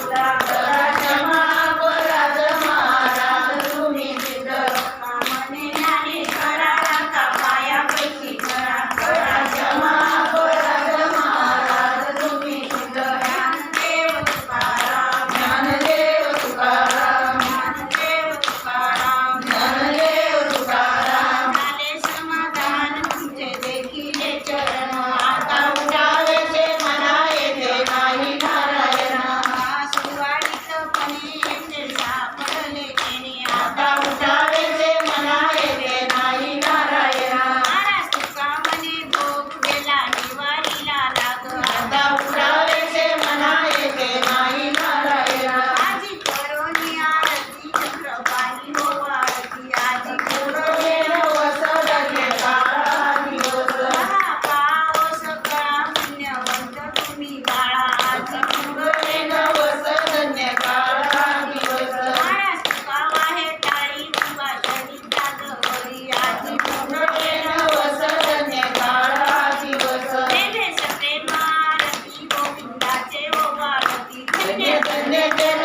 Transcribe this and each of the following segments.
Obrigada. Thank you.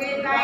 যে